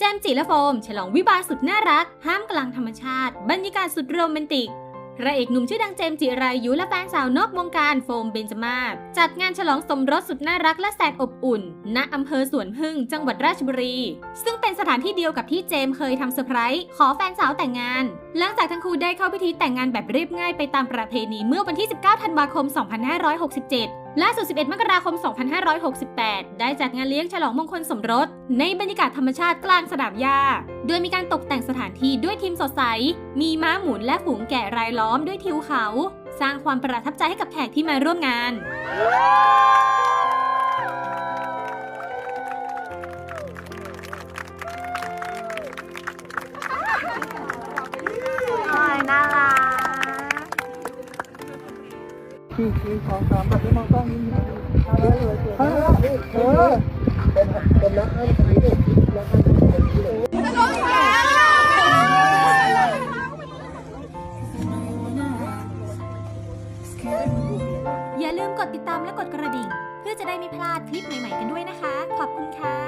จมจิและโฟม ฉลองวิวาสุดน่ารัก ห้ามกลางธรรมชาติ บรรยากาศสุดโรแมนติกพระเอกหนุ่มชื่อดังเจมจิรายุและแฟนสาวนอกวงการโฟมเบนจมาศจัดงานฉลองสมรสสุดน่ารักและแสนอบอุ่น ณอำเภอสวนพึ่ง จังหวัดราชบุรี ซึ่งเป็นสถานที่เดียวกับที่เจมเคยทำเซอร์ไพรส์ขอแฟนสาวแต่งงาน หลังจากทั้งคู่ได้เข้าพิธีแต่งงานแบบเรียบง่ายไปตามประเพณีเมื่อวันที่ 19 ธันวาคม 2567 ล่าสุด 11 มกราคม 2568 ได้จัดงานเลี้ยงฉลองมงคลสมรส ในบรรยากาศธรรมชาติกลางสนามหญ้า โดยมีการตกแต่งสถานที่ด้วยทีมสดใส มีม้าหมุนและฝูงแกะรายล้อมด้วยทิวเขา สร้างความประทับใจให้กับแขกที่มาร่วมงาน สี่สี่สองสามแบบนี้มองกล้องนี้เออเออเออเป็นเป็นนักอ้ำนี้นักอ้ำคนนี้เลยอย่าลืมกดติดตามและกดกระดิ่ง เพื่อจะได้ไม่พลาดคลิปใหม่ๆกันด้วยนะคะ ขอบคุณค่ะ